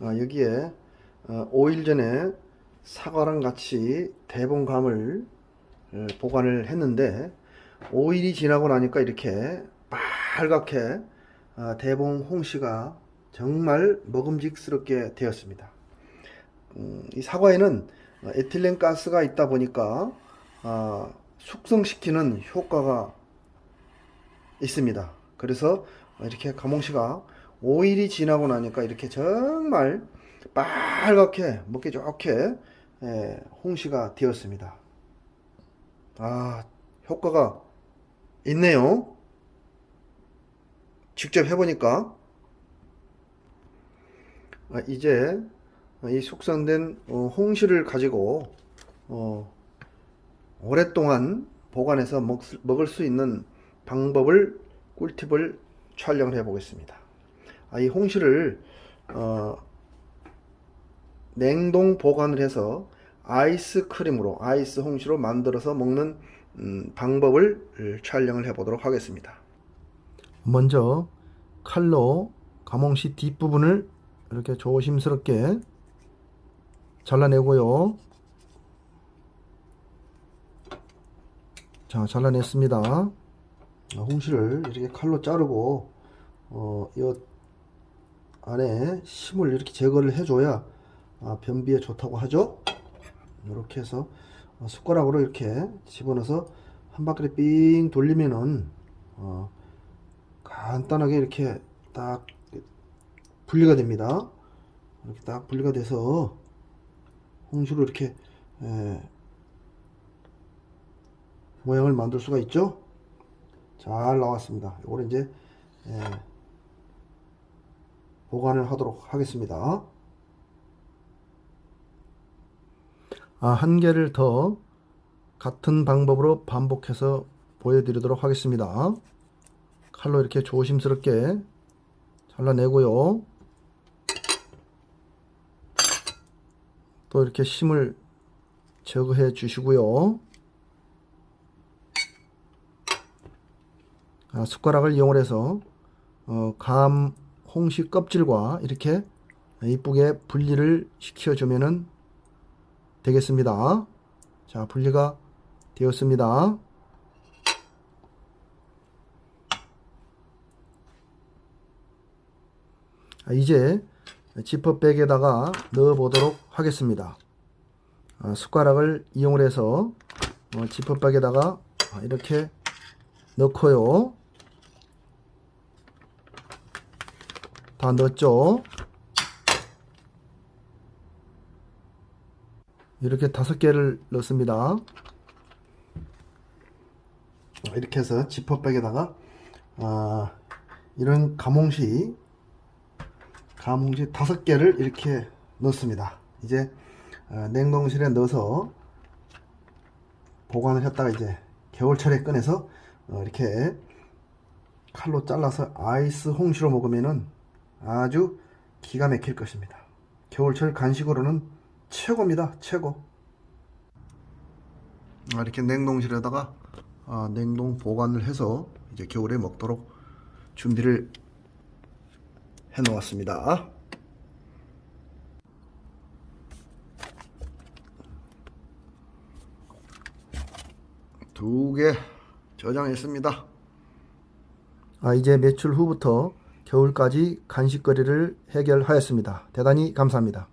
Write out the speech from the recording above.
어, 여기에 어, 5일 전에 사과랑 같이 대봉감을 어, 보관을 했는데 5일이 지나고 나니까 이렇게 빨갛게 어, 대봉 홍시가 정말 먹음직스럽게 되었습니다. 음, 이 사과에는 어, 에틸렌 가스가 있다 보니까 아, 숙성시키는 효과가 있습니다. 그래서 이렇게 가몽시가 5일이 지나고 나니까 이렇게 정말 빨갛게 먹기 좋게 예, 홍시가 되었습니다. 아, 효과가 있네요. 직접 해보니까 아, 이제 이 숙성된 어, 홍시를 가지고 어, 오랫동안 보관해서 먹, 먹을 수 있는 방법을 꿀팁을 촬영을 해 보겠습니다. 아, 이 홍시를 어, 냉동 보관을 해서 아이스크림으로 아이스 홍시로 만들어서 먹는 음, 방법을 촬영을 해 보도록 하겠습니다. 먼저 칼로 가몽시 뒷부분을 이렇게 조심스럽게 잘라내고요. 자, 잘라냈습니다. 아, 홍시를 이렇게 칼로 자르고 어, 이 안에 심을 이렇게 제거를 해줘야 아, 변비에 좋다고 하죠. 이렇게 해서 어, 숟가락으로 이렇게 집어넣어서 한 바퀴 삥 돌리면은 어, 간단하게 이렇게 딱 분리가 됩니다. 이렇게 딱 분리가 돼서 홍시로 이렇게 에, 모양을 만들 수가 있죠. 잘 나왔습니다. 이거를 이제 에, 보관을 하도록 하겠습니다. 아, 한 개를 더 같은 방법으로 반복해서 보여드리도록 하겠습니다. 칼로 이렇게 조심스럽게 잘라내고요. 또 이렇게 심을 제거해 주시고요. 아, 숟가락을 이용해서 어, 감 홍시 껍질과 이렇게 이쁘게 분리를 시켜주면은 되겠습니다. 자, 분리가 되었습니다. 아, 이제 지퍼백에다가 넣어 보도록 하겠습니다. 아, 숟가락을 이용을 해서 어, 지퍼백에다가 아, 이렇게 넣고요. 다 넣었죠. 이렇게 다섯 개를 넣습니다. 이렇게 해서 지퍼백에다가 아, 이런 가몽시 가몽시 다섯 개를 이렇게 넣습니다. 이제 어, 냉동실에 넣어서 보관을 했다가 이제 겨울철에 꺼내서 어, 이렇게 칼로 잘라서 아이스 홍시로 먹으면은 아주 기가 막힐 것입니다. 겨울철 간식으로는 최고입니다. 최고. 아, 이렇게 냉동실에다가 아, 냉동 보관을 해서 이제 겨울에 먹도록 준비를 해 놓았습니다. 두 개 저장했습니다. 아, 이제 매출 후부터 겨울까지 간식거리를 해결하였습니다. 대단히 감사합니다.